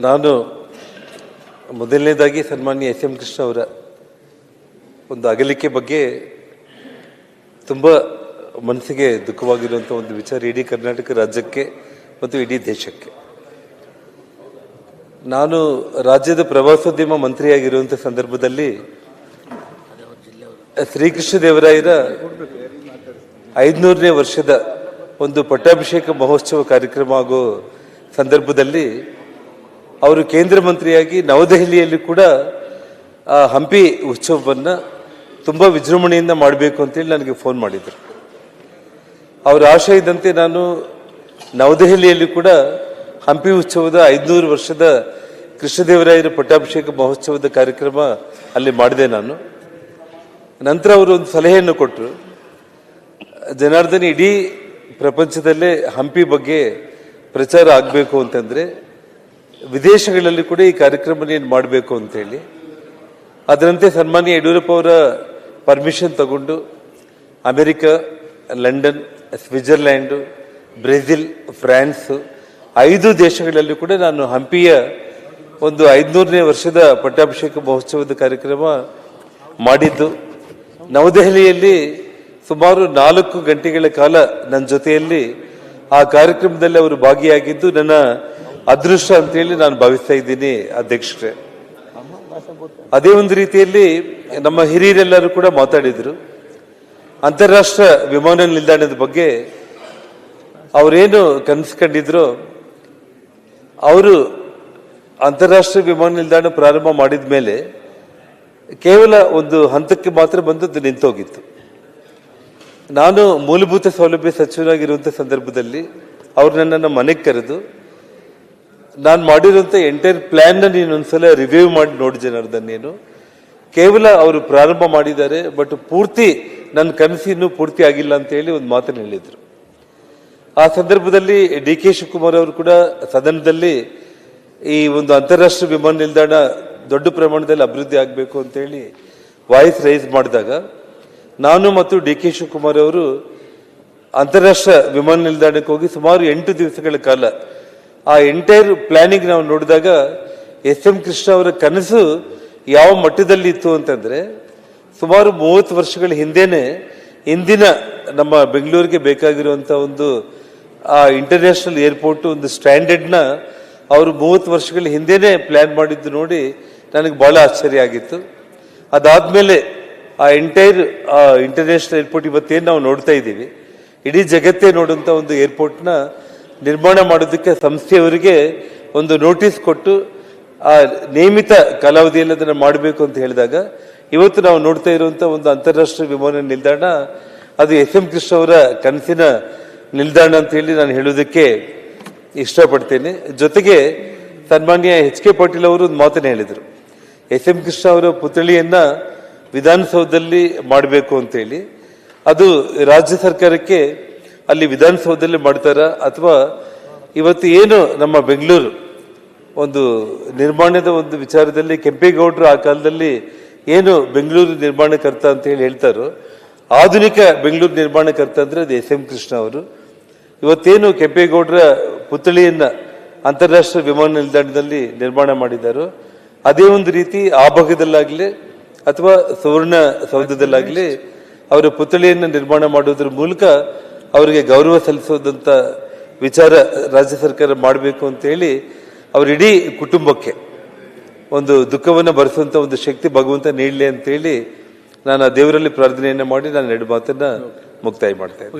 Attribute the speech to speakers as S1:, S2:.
S1: ನಾನು ಮೊದಲನೇದಾಗಿ ಸನ್ಮಾನ್ಯ ಎಸ್ ಎಂ ಕೃಷ್ಣ ಅವರ ಒಂದು ಅಗಲಿಕೆ ಬಗ್ಗೆ ತುಂಬ ಮನಸ್ಸಿಗೆ ದುಃಖವಾಗಿರುವಂಥ ಒಂದು ವಿಚಾರ ಇಡೀ ಕರ್ನಾಟಕ ರಾಜ್ಯಕ್ಕೆ ಮತ್ತು ಇಡೀ ದೇಶಕ್ಕೆ. ನಾನು ರಾಜ್ಯದ ಪ್ರವಾಸೋದ್ಯಮ ಮಂತ್ರಿಯಾಗಿರುವಂಥ ಸಂದರ್ಭದಲ್ಲಿ ಶ್ರೀಕೃಷ್ಣ ದೇವರಾಯರ ಐದುನೂರನೇ ವರ್ಷದ ಒಂದು ಪಟ್ಟಾಭಿಷೇಕ ಮಹೋತ್ಸವ ಕಾರ್ಯಕ್ರಮ ಆಗೋ ಸಂದರ್ಭದಲ್ಲಿ ಅವರು ಕೇಂದ್ರ ಮಂತ್ರಿಯಾಗಿ ನವದೆಹಲಿಯಲ್ಲಿ ಕೂಡ, ಆ, ಹಂಪಿ ಉತ್ಸವವನ್ನು ತುಂಬ ವಿಜೃಂಭಣೆಯಿಂದ ಮಾಡಬೇಕು ಅಂತೇಳಿ ನನಗೆ ಫೋನ್ ಮಾಡಿದರು. ಅವರ ಇದ್ದಂತೆ ನಾನು ನವದೆಹಲಿಯಲ್ಲಿ ಕೂಡ ಹಂಪಿ ಉತ್ಸವದ ಐದುನೂರು ವರ್ಷದ ಕೃಷ್ಣದೇವರಾಯರ ಪಟ್ಟಾಭಿಷೇಕ ಮಹೋತ್ಸವದ ಕಾರ್ಯಕ್ರಮ ಅಲ್ಲಿ ಮಾಡಿದೆ ನಾನು. ನಂತರ ಅವರು ಒಂದು ಸಲಹೆಯನ್ನು ಕೊಟ್ಟರು ಜನಾರ್ದನ್, ಇಡೀ ಪ್ರಪಂಚದಲ್ಲೇ ಹಂಪಿ ಬಗ್ಗೆ ಪ್ರಚಾರ ಆಗಬೇಕು ಅಂತಂದರೆ ವಿದೇಶಗಳಲ್ಲಿ ಕೂಡ ಈ ಕಾರ್ಯಕ್ರಮವನ್ನು ಏನು ಮಾಡಬೇಕು ಅಂತೇಳಿ ಅದರಂತೆ ಸನ್ಮಾನ್ಯ ಯಡಿಯೂರಪ್ಪ ಅವರ ಪರ್ಮಿಷನ್ ತಗೊಂಡು America, London, Switzerland, Brazil, France ಐದು ದೇಶಗಳಲ್ಲಿ ಕೂಡ ನಾನು ಹಂಪಿಯ ಒಂದು ಐದುನೂರನೇ ವರ್ಷದ ಪಟ್ಟಾಭಿಷೇಕ ಮಹೋತ್ಸವದ ಕಾರ್ಯಕ್ರಮ ಮಾಡಿದ್ದು. ನವದೆಹಲಿಯಲ್ಲಿ ಸುಮಾರು ನಾಲ್ಕು ಗಂಟೆಗಳ ಕಾಲ ನನ್ನ ಜೊತೆಯಲ್ಲಿ ಆ ಕಾರ್ಯಕ್ರಮದಲ್ಲಿ ಅವರು ಭಾಗಿಯಾಗಿದ್ದು ನನ್ನ ಅದೃಷ್ಟ ಅಂತೇಳಿ ನಾನು ಭಾವಿಸ್ತಾ ಇದ್ದೀನಿ ಅಧ್ಯಕ್ಷರೇ. ಅದೇ ಒಂದು ರೀತಿಯಲ್ಲಿ ನಮ್ಮ ಹಿರಿಯರೆಲ್ಲರೂ ಕೂಡ ಮಾತಾಡಿದರು. ಅಂತಾರಾಷ್ಟ್ರ ವಿಮಾನ ನಿಲ್ದಾಣದ ಬಗ್ಗೆ ಅವರೇನು ಕನಸು ಕಂಡಿದ್ರು ಅವರು ಅಂತಾರಾಷ್ಟ್ರೀಯ ವಿಮಾನ ನಿಲ್ದಾಣ ಪ್ರಾರಂಭ ಮಾಡಿದ ಮೇಲೆ ಕೇವಲ ಒಂದು ಹಂತಕ್ಕೆ ಮಾತ್ರ ಬಂದು ಅದು ನಿಂತೋಗಿತ್ತು. ನಾನು ಮೂಲಭೂತ ಸೌಲಭ್ಯ ಸಚಿವನಾಗಿರುವಂಥ ಸಂದರ್ಭದಲ್ಲಿ ಅವರು ನನ್ನನ್ನು ಮನೆಗೆ ಕರೆದು ನಾನು ಮಾಡಿರೋಂಥ ಎಂಟೈರ್ ಪ್ಲ್ಯಾನ್ನ ನೀನು ಒಂದ್ಸಲ ರಿವ್ಯೂ ಮಾಡಿ ನೋಡಿ ಜನಾರ್ದನ್, ನೀನು. ಕೇವಲ ಅವರು ಪ್ರಾರಂಭ ಮಾಡಿದ್ದಾರೆ ಬಟ್ ಪೂರ್ತಿ ನನ್ನ ಕನಸು ಇನ್ನೂ ಪೂರ್ತಿ ಆಗಿಲ್ಲ ಅಂತ ಹೇಳಿ ಒಂದು ಮಾತನ್ನು ಹೇಳಿದರು. ಆ ಸಂದರ್ಭದಲ್ಲಿ ಡಿ ಕೆ ಶಿವಕುಮಾರ್ ಅವರು ಕೂಡ ಸದನದಲ್ಲಿ ಈ ಒಂದು ಅಂತಾರಾಷ್ಟ್ರೀಯ ವಿಮಾನ ನಿಲ್ದಾಣ ದೊಡ್ಡ ಪ್ರಮಾಣದಲ್ಲಿ ಅಭಿವೃದ್ಧಿ ಆಗಬೇಕು ಅಂತೇಳಿ ವಾಯ್ಸ್ ರೈಸ್ ಮಾಡಿದಾಗ ನಾನು ಮತ್ತು ಡಿ ಕೆ ಶಿವಕುಮಾರ್ ಅವರು ಅಂತಾರಾಷ್ಟ್ರೀಯ ವಿಮಾನ ನಿಲ್ದಾಣಕ್ಕೆ ಹೋಗಿ ಸುಮಾರು ಎಂಟು ದಿವಸಗಳ ಕಾಲ ಆ ಎಂಟೈರ್ ಪ್ಲಾನಿಂಗ್ ನಾವು ನೋಡಿದಾಗ ಎಸ್ ಎಂ ಕೃಷ್ಣ ಅವರ ಕನಸು ಯಾವ ಮಟ್ಟದಲ್ಲಿ ಇತ್ತು ಅಂತಂದ್ರೆ ಸುಮಾರು ಮೂವತ್ತು ವರ್ಷಗಳ ಹಿಂದೆನೆ ಇಂದಿನ ನಮ್ಮ ಬೆಂಗಳೂರಿಗೆ ಬೇಕಾಗಿರುವಂಥ ಒಂದು, ಆ ಇಂಟರ್ನ್ಯಾಷನಲ್ ಏರ್ಪೋರ್ಟ್ ಒಂದು ಸ್ಟ್ಯಾಂಡರ್ಡ್ನ ಅವರು ಮೂವತ್ತು ವರ್ಷಗಳ ಹಿಂದೆನೆ ಪ್ಲ್ಯಾನ್ ಮಾಡಿದ್ದು ನೋಡಿ ನನಗೆ ಭಾಳ ಆಶ್ಚರ್ಯ ಆಗಿತ್ತು. ಅದಾದಮೇಲೆ ಆ ಎಂಟೈರ್ ಇಂಟರ್ನ್ಯಾಷನಲ್ ಏರ್ಪೋರ್ಟ್ ಇವತ್ತೇನು ನಾವು ನೋಡ್ತಾ ಇದ್ದೀವಿ. ಇಡೀ ಜಗತ್ತೇ ನೋಡುವಂಥ ಒಂದು ಏರ್ಪೋರ್ಟ್ನ ನಿರ್ಮಾಣ ಮಾಡೋದಕ್ಕೆ ಸಂಸ್ಥೆಯವರಿಗೆ ಒಂದು ನೋಟಿಸ್ ಕೊಟ್ಟು ಆ ನಿಯಮಿತ ಕಾಲಾವಧಿಯಲ್ಲಿ ಅದನ್ನು ಮಾಡಬೇಕು ಅಂತ ಹೇಳಿದಾಗ, ಇವತ್ತು ನಾವು ನೋಡ್ತಾ ಇರುವಂಥ ಒಂದು ಅಂತಾರಾಷ್ಟ್ರೀಯ ವಿಮಾನ ನಿಲ್ದಾಣ, ಅದು ಎಸ್ ಎಂ ಕೃಷ್ಣ ಅವರ ಕನಸಿನ ನಿಲ್ದಾಣ ಅಂತ ಹೇಳಿ ನಾನು ಹೇಳೋದಕ್ಕೆ ಇಷ್ಟಪಡ್ತೇನೆ. ಜೊತೆಗೆ ಸನ್ಮಾನ್ಯ ಎಚ್ ಕೆ ಪಾಟೀಲ್ ಅವರು ಒಂದು ಮಾತನ್ನು ಹೇಳಿದರು. ಎಸ್ ಎಂ ಕೃಷ್ಣ ಅವರ ಪುತ್ಥಳಿಯನ್ನು ವಿಧಾನಸೌಧದಲ್ಲಿ ಮಾಡಬೇಕು ಅಂತೇಳಿ ಅದು ರಾಜ್ಯ ಸರ್ಕಾರಕ್ಕೆ ಅಲ್ಲಿ ವಿಧಾನಸೌಧದಲ್ಲಿ ಮಾಡ್ತಾರ? ಅಥವಾ ಇವತ್ತು ಏನು ನಮ್ಮ ಬೆಂಗಳೂರು ಒಂದು ನಿರ್ಮಾಣದ ಒಂದು ವಿಚಾರದಲ್ಲಿ ಕೆಂಪೇಗೌಡರು ಆ ಕಾಲದಲ್ಲಿ ಏನು ಬೆಂಗಳೂರು ನಿರ್ಮಾಣಕರ್ತ ಅಂತ ಹೇಳಿ ಹೇಳ್ತಾರೋ, ಆಧುನಿಕ ಬೆಂಗಳೂರು ನಿರ್ಮಾಣಕರ್ತ ಅಂದರೆ ಅದು ಎಸ್ ಎಂ ಕೃಷ್ಣ ಅವರು. ಇವತ್ತೇನು ಕೆಂಪೇಗೌಡರ ಪುತ್ಥಳಿಯನ್ನು ಅಂತಾರಾಷ್ಟ್ರೀಯ ವಿಮಾನ ನಿಲ್ದಾಣದಲ್ಲಿ ನಿರ್ಮಾಣ ಮಾಡಿದ್ದಾರೋ, ಅದೇ ಒಂದು ರೀತಿ ಆ ಭಾಗದಲ್ಲಾಗಲಿ ಅಥವಾ ಸುವರ್ಣ ಸೌಧದಲ್ಲಾಗಲಿ ಅವರ ಪುತ್ಥಳಿಯನ್ನು ನಿರ್ಮಾಣ ಮಾಡೋದ್ರ ಮೂಲಕ ಅವರಿಗೆ ಗೌರವ ಸಲ್ಲಿಸೋದಂಥ ವಿಚಾರ ರಾಜ್ಯ ಸರ್ಕಾರ ಮಾಡಬೇಕು ಅಂತೇಳಿ ಅವ್ರ ಇಡೀ ಕುಟುಂಬಕ್ಕೆ ಒಂದು ದುಃಖವನ್ನು ಭರಿಸುವಂಥ ಒಂದು ಶಕ್ತಿ ಭಗವಂತ ನೀಡಲಿ ಅಂತೇಳಿ ನಾನು ಆ ದೇವರಲ್ಲಿ ಪ್ರಾರ್ಥನೆಯನ್ನು ಮಾಡಿ ನಾನು ಎರಡು ಮಾತನ್ನು ಮುಕ್ತಾಯ
S2: ಮಾಡ್ತೇನೆ